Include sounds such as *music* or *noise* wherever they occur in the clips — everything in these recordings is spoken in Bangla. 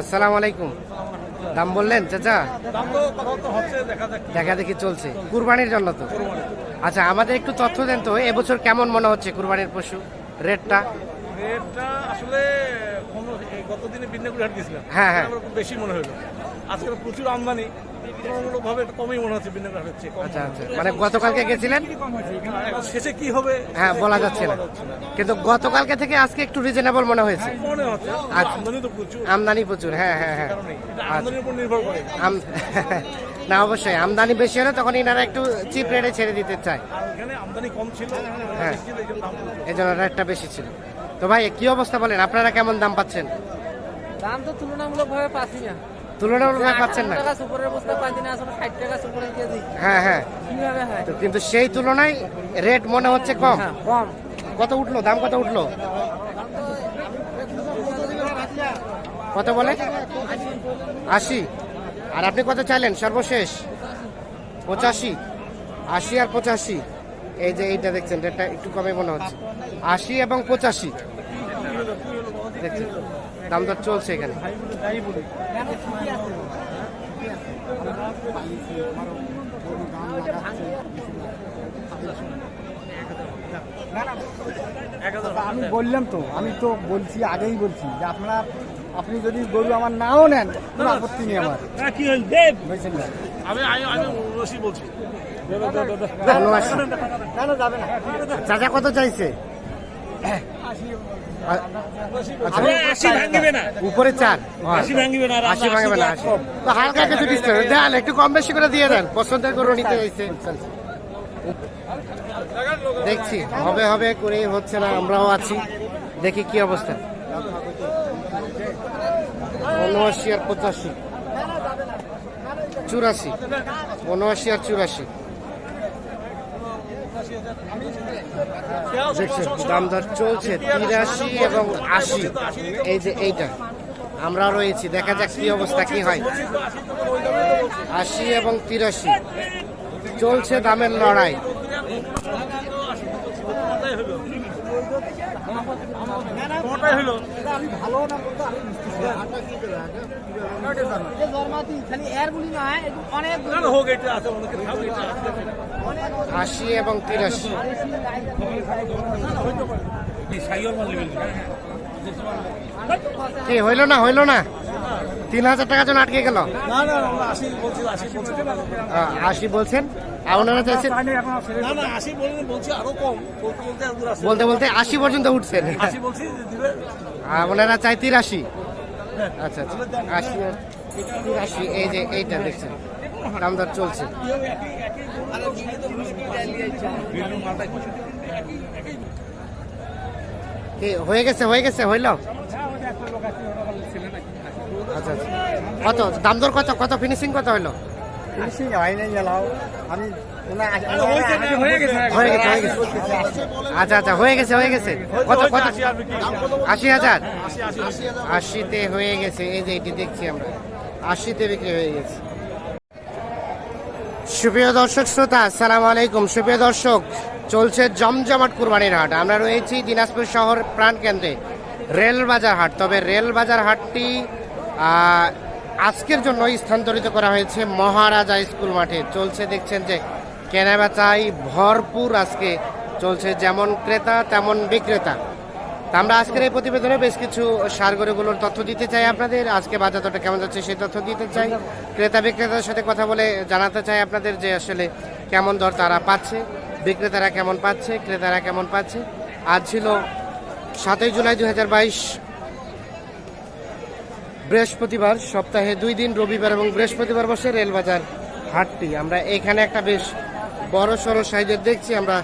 আসসালামু আলাইকুম। দাম বললেন চাচা? দেখা দেখি চলছে। কুরবানির জন্য তো? আচ্ছা আমাদের একটু তথ্য দেন তো এবছর কেমন মনে হচ্ছে কুরবানির পশু? রেটটা? রেটটা আসলে কোনো এই গত দিনে বিন্যাগুড়ি হাট গেছিলাম হ্যাঁ, হ্যাঁ। বেশি মনে হলো। আজকে প্রচুর আমদানি। তুলনামূলকভাবে একটু কমই মনে হচ্ছে বিন্যাগুড়ি হাটের আচ্ছা আচ্ছা। মানে গতকালকে গেছিলেন? এখন শেষে কি হবে? হ্যাঁ বলা যাচ্ছে না। কিন্তু গতকালকে থেকে আজকে একটু রিজনেবল মনে হয়েছে। মনে হচ্ছে। আচ্ছা। আমদানি তো প্রচুর। আমদানি প্রচুর হ্যাঁ হ্যাঁ হ্যাঁ। কারণে এটা আমদানির উপর নির্ভর করে। আম- *laughs* না অবশ্যই। আমদানি বেশি হলে তখন এনারা একটু চিপ রেটে ছেড়ে দিতে চায়। আর এখানে আমদানি কম ছিল হ্যাঁ। বেশি ছিল, এই জন্য দাম প্রচুর। এই জন্য রেটটা বেশি ছিল। তো ভাই কি অবস্থা বলেন? আপনারা কেমন দাম পাচ্ছেন? দাম তো তুলনামূলক ভাবে পাচ্ছি না। তুলনামূলক পাচ্ছেন না। হ্যাঁ হ্যাঁ। তো কিন্তু সেই তুলনায় রেট মনে হচ্ছে কম। হ্যাঁ কম। কত উঠল? দাম কত উঠল? কত বলে? আশি। আর আপনি কত চাইলেন? সর্বশেষ। পঁচাশি। আশি আর পঁচাশি। এই যে এইটা দেখছেন রেটটা একটু কমে মনে হচ্ছে। আশি এবং পঁচাশি। দেখছেন দাম দর চলছে এখানে আমি বললাম তো আমি তো বলছি আগেই বলছি যে আপনার আপনি যদি গরু আমার নাও নেন কোনো আপত্তি নেই আমার বুঝছেন না আমি আমি আমি রশি বলছি উনআশি। না না যাবে না চাচা কত চাইছে উপরে চার। আশি ভাঙিবে না আর আশি আমরা না আশি আশি। তো হালকা কিছু ডিসকাউন্ট দেন একটু কম বেশি করে দিয়ে দেন। পছন্দের করে নিতে চাইছে দেখছি হবে হবে করে হচ্ছে না আমরাও আছি। দেখি কি অবস্থা। উনআশি আর পঁচাশি। চুরাশি। উনআশি আর চুরাশি। দাম দর চলছে তিরাশি এবং আশি। এই যে এইটা। আমরা রয়েছি। দেখা যাক কি অবস্থা, কি হয়। আশি এবং তিরাশি। চলছে দামের লড়াই। কোনটাই হলো? আমি না আছে। আশি এবং তিরাশি। কি হইল না হইল না। তিন হাজার টাকা জন্য আটকে গেল? আশি বলছেন? আর ওনারা চাইছেন না না আশি বলি বলছি আরও কম। বলতে বলতে আশি পর্যন্ত উঠছেন ওনারা চাই তিরাশি। আচ্ছা আচ্ছা। আশি তিরাশি এই যে এইটা দেখছেন। দাম দর চলছে। কি হয়ে গেছে হয়ে গেছে হইল? আচ্ছা আচ্ছা। কত? দাম দর কত? কত? ফিনিশিং কত হইল? ফিনিশিং হয় নাই গেলাও আমি হয়ে হয়ে হয়ে আচ্ছা আচ্ছা হয়ে গেছে হয়ে গেছে। কত কত? আশি হাজার? আশি আশি আশি। আশিতে হয়ে গেছে এই যে এটি দেখছি আমরা। আশিতে বিক্রি হয়ে গেছে। সুপ্রিয় দর্শক শ্রোতা আসসালাম আলাইকুম। সুপ্রিয় দর্শক চলছে জমজমাট কুরবানির হাট। আমরা রয়েছি দিনাজপুর শহর প্রাণকেন্দ্রে রেল বাজার হাট। তবে রেল বাজার হাটটি আজকের জন্য স্থানান্তরিত করা হয়েছে মহারাজা স্কুল মাঠে। চলছে দেখছেন যে কেনাবেচাই ভরপুর আজকে চলছে, যেমন ক্রেতা, তেমন বিক্রেতা। আমরা আজকের এই প্রতিবেদনে বেশ কিছু সার গরুগুলোর তথ্য দিতে চাই আপনাদের। আজকে বাজার দরটা কেমন যাচ্ছে সেই তথ্য দিতে চাই। ক্রেতা বিক্রেতার সাথে কথা বলে জানাতে চাই আপনাদের যে আসলে কেমন দর তারা পাচ্ছে, বিক্রেতারা কেমন পাচ্ছে, ক্রেতারা কেমন পাচ্ছে। আজ ছিল সাতই জুলাই দু হাজার বাইশ বৃহস্পতিবার সপ্তাহে দুই দিন রবিবার এবং বৃহস্পতিবার বসে রেলবাজার হাটটি। আমরা এখানে একটা বেশ বড় সড়ো সাইজের দেখছি আমরা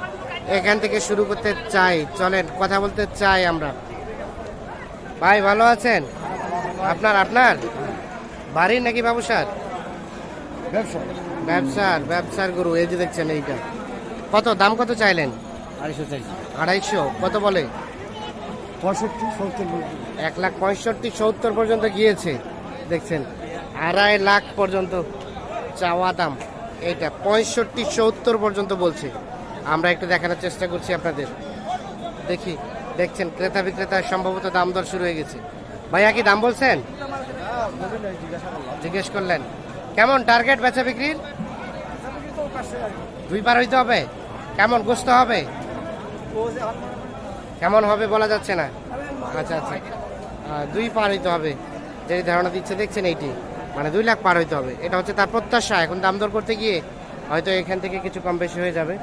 এখান থেকে শুরু করতে চাই। চলেন কথা বলতে চাই আমরা। ভাই ভালো আছেন? আপনার আপনার? বাড়ির নাকি ব্যবসার ব্যবসা। ব্যবসার ব্যবসার গরু এই যে দেখছেন এইটা। কত দাম কত চাইলেন? আড়াইশো চাইছি। আড়াইশো কত বলে? পঁয়ষট্টি এক লাখ পঁয়ষট্টি, সত্তর পর্যন্ত গিয়েছে, দেখছেন। আড়াই লাখ পর্যন্ত চাওয়া দাম। এইটা পঁয়ষট্টি, সত্তর পর্যন্ত বলছে। আমরা একটু দেখানোর চেষ্টা করছি আপনাদের। দেখি, দেখছেন, ক্রেতা বিক্রেতা সম্ভবত দাম দর শুরু হয়ে গেছে। ভাইয়া কি দাম বলছেন? জিজ্ঞেস করলেন। কেমন, টার্গেট বেচা বিক্রির? দুই পার হইতে হবে। কেমন, গোস্ত হবে? কেমন হবে বলা যাচ্ছে না? আচ্ছা আচ্ছা। দুই পার হইতে হবে। যে ধারণা দিচ্ছে দেখছেন এইটি। মানে দুই লাখ পার হইতে হবে। এটা হচ্ছে তার প্রত্যাশা। এখন দাম দর করতে গিয়ে হয়তো এখান থেকে কিছু কম বেশি হয়ে যাবে।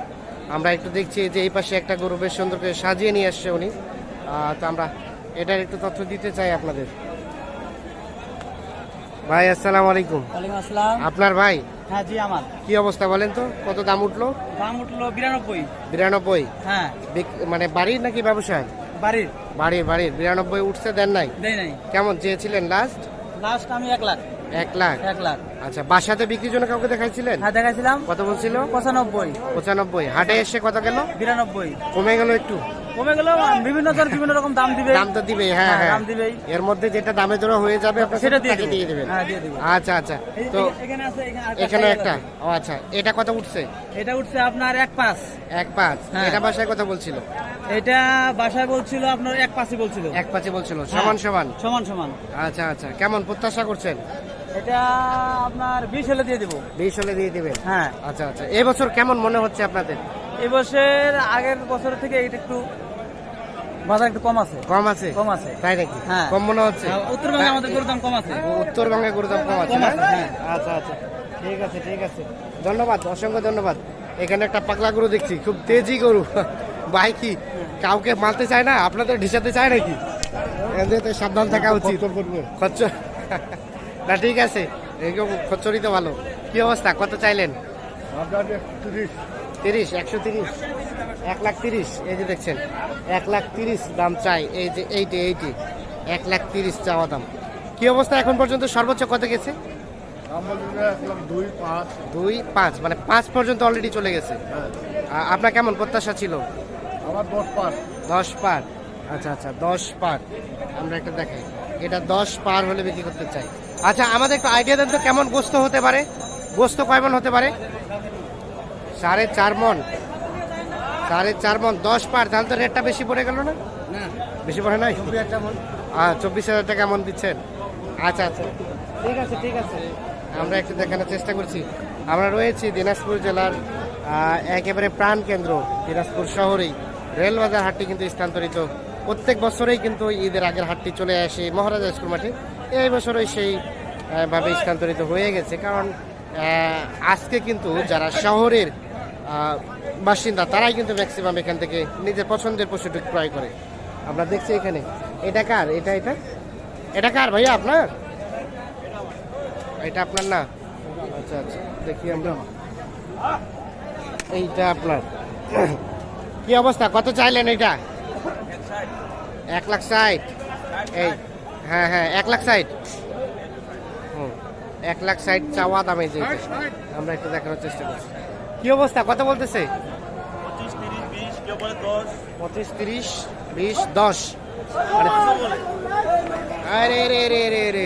আমরা একটু দেখছি যে এই পাশে একটা গরু বেশ সুন্দর করে সাজিয়ে নিয়ে আসছে উনি। তো আমরা এটার একটু তথ্য দিতে চাই আপনাদের। ভাই আসসালাম আলাইকুম। আপনার ভাই? হ্যাঁ জি আমার। কি অবস্থা বলেন তো? কত দাম উঠল? দাম উঠল বিরানব্বই। বিরানব্বই? হ্যাঁ। মানে বাড়ির নাকি ব্যবসায় বাড়ির। বাড়ির বাড়ির। বিরানব্বই উঠছে দেন নাই? দেয় নাই। কেমন চেয়েছিলেন লাস্ট লাস্ট আমি এক লাখ। এক লাখ? এক লাখ। আচ্ছা বাসাতে বিক্রির জন্য কাউকে দেখাইছিলেন? হ্যাঁ দেখাইছিলাম। কত বলছিল? পঁচানব্বই। পঁচানব্বই। হাটে এসে কত গেল? বিরানব্বই। কমে গেল একটু? কমে গেল বিভিন্ন জন বিভিন্ন রকম দাম দিবে। দাম তো দিবে হ্যাঁ হ্যাঁ, হ্যাঁ। দাম দিবেই। এর মধ্যে যেটা দামে হয়ে যাবে আপনার সেটা দিয়ে দিয়ে দেবেন। হ্যাঁ, দিয়ে। আচ্ছা আচ্ছা। তো এখানে আছে এখানে একটা। ও আচ্ছা। এটা কত উঠছে? এটা উঠছে আপনার এক পাঁচ। এক পাঁচ। হ্যাঁ। এটা বাসায় কথা বলছিল? এটা বাসায় বলছিল আপনার এক পাঁচই বলছিল। এক পাঁচে বলছিল। সমান সমান? সমান সমান। আচ্ছা আচ্ছা। কেমন প্রত্যাশা করছেন? এটা আপনার বিশ হলে দিয়ে দেবো। বিশ হলে দিয়ে দিবেন? হ্যাঁ। আচ্ছা আচ্ছা। এবছর কেমন মনে হচ্ছে আপনাদের? এবছর আগের বছর থেকে এটা একটু বাজার একটু কম আছে। কম আছে? কম আছে। তাই নাকি? হ্যাঁ। কম মনে হচ্ছে? উত্তরবঙ্গে আমাদের গরুর দাম কম আছে। উত্তরবঙ্গে গরুর দাম কম আছে হ্যাঁ। আচ্ছা আচ্ছা। ঠিক আছে ঠিক আছে। ধন্যবাদ অসংখ্য ধন্যবাদ। এখানে একটা পাগলা গরু দেখছি খুব তেজি গরু। *laughs* ভাই কি কাউকে মারতে চায় না? আপনাদের ঢিসাতে চায় নাকি? এদের তো সাবধান থাকা উচিত। খচ্চ *laughs* না ঠিক আছে। এরকম খচ্চরই তো ভালো। কি অবস্থা? কত চাইলেন? তিরিশ একশো তিরিশ এক লাখ তিরিশ এই যে দেখছেন এক লাখ তিরিশ দাম চাই এই যে এইটি এইটি এক লাখ তিরিশ চাওয়া দাম। কি অবস্থা এখন পর্যন্ত? সর্বোচ্চ কত গেছে? দুই পাঁচ। মানে পাঁচ পর্যন্ত অলরেডি চলে গেছে। আপনার কেমন প্রত্যাশা ছিল? আমার দশ পাঁচ দশ পার। আচ্ছা আচ্ছা দশ পার। আমরা একটা দেখাই। এটা দশ পার হলে বিক্রি করতে চাই। আচ্ছা আমাদের একটু আইডিয়া দেন তো কেমন গোস্ত হতে পারে? গোস্ত কয় মন হতে পারে? সাড়ে চার মন। সাড়ে চার মন দশ পার। তাহলে তো রেটটা বেশি পড়ে গেল না? বেশি পড়ে নাই? হ্যাঁ চব্বিশ হাজার টাকা এমন দিচ্ছেন। আচ্ছা আচ্ছা। ঠিক আছে ঠিক আছে। আমরা একটু দেখানোর চেষ্টা করছি। আমরা রয়েছি দিনাজপুর জেলার একেবারে প্রাণ কেন্দ্র দিনাজপুর শহরেই। রেলবাজার হাটটি কিন্তু স্থানান্তরিত। প্রত্যেক বছরেই কিন্তু ঈদের আগের হাটটি চলে আসে মহারাজা স্কুল মাঠে। এই বছরই সেই ভাবে স্থানান্তরিত হয়ে গেছে। কারণ আজকে কিন্তু যারা শহরের বাসিন্দা, তারাই কিন্তু ম্যাক্সিমাম এখান থেকে নিজের পছন্দের পশুটি ক্রয় করে। আমরা দেখছি এখানে। এটা কার? এটা এটা? এটা কার ভাইয়া আপনার? এটা আপনার না? আচ্ছা আচ্ছা দেখি আমরা। এইটা আপনার। কি অবস্থা? কত চাইলেন এইটা এক লাখ ষাট। এই হ্যাঁ হ্যাঁ এক লাখ ষাট। হুম, এক লাখ ষাট চাওয়া দামে যে আমরা একটু দেখানোর চেষ্টা করছি। কি অবস্থা? কত বলতেছে? পঁচিশ তিরিশ বিশ দশ। পঁচিশ তিরিশ বিশ দশ। মানে আরে রে রে রে রে।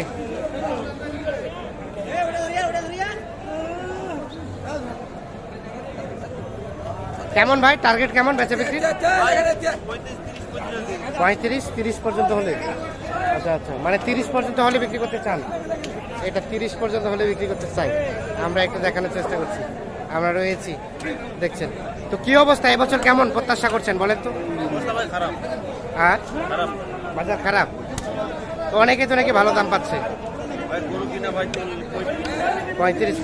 কেমন ভাই? টার্গেট কেমন বেচা বিক্রি? পঁয়ত্রিশ তিরিশ পর্যন্ত হলে। আচ্ছা আচ্ছা। মানে তিরিশ পর্যন্ত হলে বিক্রি করতে চান? এটা তিরিশ পর্যন্ত হলে বিক্রি করতে চাই। আমরা একটু দেখানোর চেষ্টা করছি। আমরা রয়েছি। দেখছেন। তো কি অবস্থা? এবছর কেমন প্রত্যাশা করছেন বলেন তো? আর বাজার খারাপ। তো অনেকে তো নাকি ভালো দাম পাচ্ছে। পঁয়ত্রিশ।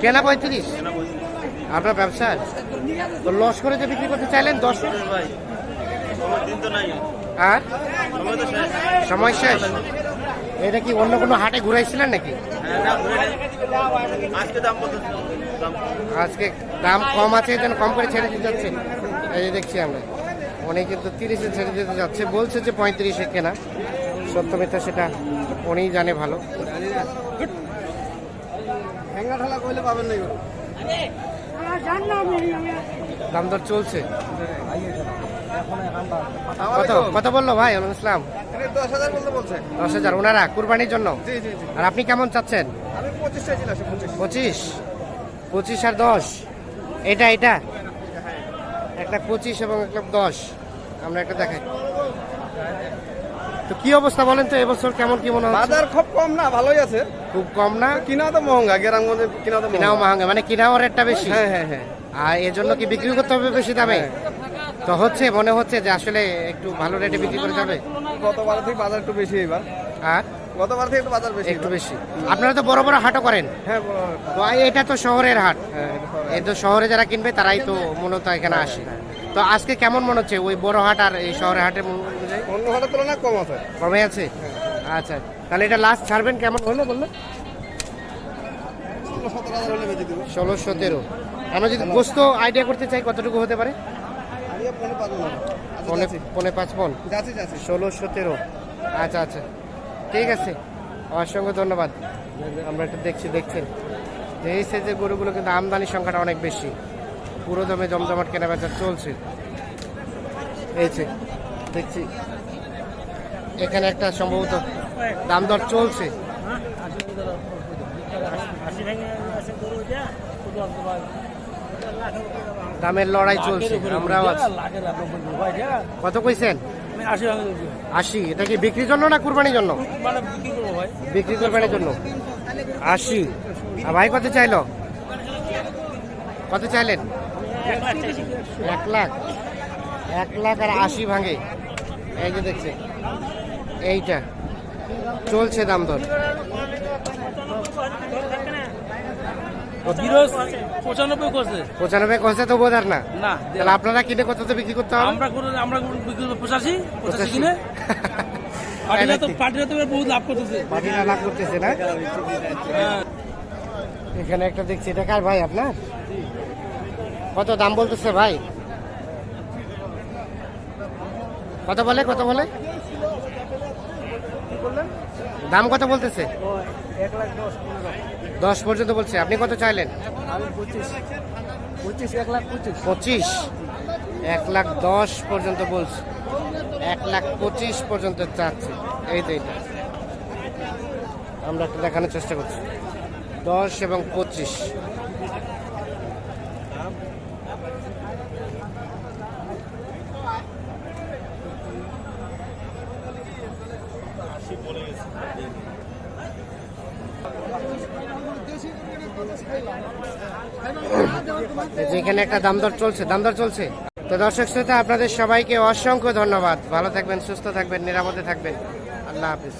কেনা পঁয়ত্রিশ? আপনার ব্যবসা তো লস করে যে বিক্রি করতে চাইলেন দশ? আর সময় শেষ। এটা কি অন্য কোনো হাটে ঘুরাইছিলেন নাকি? হ্যাঁ আজকে দাম কম আছে জন্য কম করে ছেড়ে দিতে যাচ্ছে এই যে দেখছি আমরা। উনি কিন্তু তিরিশে ছেড়ে দিতে যাচ্ছে। বলছে যে পঁয়ত্রিশে কেনা। সত্য মিথ্যা সেটা উনিই জানে ভালো। দাম দর চলছে। কত? কত বলল ভাই আলম ইসলাম? দশ হাজার ওনারা কুরবানির জন্য? আর আপনি কেমন চাচ্ছেন? পঁচিশ পঁচিশ। আর দশ? এটা এটা? একটা পঁচিশ এবং একটা দশ। আমরা একটা দেখাই। তো কি অবস্থা বলেন তো এবছর কেমন কি মনে হচ্ছে? বাজার খুব কম না ভালোই আছে। খুব কম না? কিনা তো মহঙ্গা গ্রাম মধ্যে কিনা তো কিনাও মাহাঙ্গা মানে কিনাও রেটটা বেশি? হ্যাঁ হ্যাঁ হ্যাঁ। আর এর জন্য কি বিক্রি করতে হবে বেশি দামে? তো হচ্ছে মনে হচ্ছে যে আসলে একটু ভালো রেটে বিক্রি করে যাবে? গতবার থেকে বাজার একটু বেশি এবার। আর গতবার থেকে একটু বাজার বেশি একটু বেশি। আপনারা তো বড় বড় হাটও করেন। হ্যাঁ তো এটা তো শহরের হাট। হ্যাঁ এটা শহরে। এই তো শহরে যারা কিনবে তারাই তো মূলত এখানে আসে। তো আজকে কেমন মনে হচ্ছে ওই বড় হাট আর এই শহরের হাটের অন্য হাটের তুলনায় কম আছে। কমে আছে? আচ্ছা তাহলে এটা লাস্ট ছাড়বেন কেমন হলো বলল? ষোলো সতেরো আমরা যদি গোস্ত আইডিয়া করতে চাই কতটুকু হতে পারে? পনে পনে পাঁচ পন যাচ্ছি। যাচ্ছি ষোলো সতেরো? আচ্ছা আচ্ছা। ঠিক আছে। অসংখ্য ধন্যবাদ। আমরা একটু দেখছি দেখছেন। যে এই সাইজের গরুগুলো কিন্তু আমদানির সংখ্যাটা অনেক বেশি। পুরো দমে জমজমাট কেনা বেচা চলছে। এই যে দেখছি। এখানে একটা সম্ভবত দাম দর চলছে। দামের লড়াই চলছে আমরাও আছি। কত কইছেন? আশি এটা কি বিক্রির জন্য না কুরবানির জন্য? বিক্রি করবানের জন্য। আশি? আর ভাই কত চাইল? কত চাইলেন? এক লাখ এক লাখ। আর আশি ভাঙে। এই যে দেখছে এইটা। চলছে দাম দর। পঁচানব্বই করছে। পঁচানব্বই কষে তো বোঝার না? না। তাহলে আপনারা কিনে কত বিক্রি করতে হবে? আমরা আমরা বিক্রি করব পঁচাশি পঁচাশি। কিনে। *laughs* পার্টিরা তো পার্টিরা তো বহুত লাভ করতেছে। লাভ করতেছে না? হ্যাঁ। এখানে একটা দেখছি এটা কার ভাই আপনার? কত দাম বলতেছে ভাই? কত বলে কত বলে? দাম কত বলতেছে? দশ পর্যন্ত বলছে। আপনি কত চাইলেন? পঁচিশ। এক লাখ এক দশ পর্যন্ত বলছে। এক লাখ পঁচিশ পর্যন্ত চাচ্ছে। এই তো এইটা আমরা একটু দেখানোর চেষ্টা করছি। দশ এবং পঁচিশ। যেখানে একটা দামদর চলছে দামদর চলছে। তো দর্শক শ্রোতা, আপনাদের সবাইকে অসংখ্য ধন্যবাদ। ভালো থাকবেন, সুস্থ থাকবেন, নিরাপদে থাকবেন। আল্লাহ হাফিজ।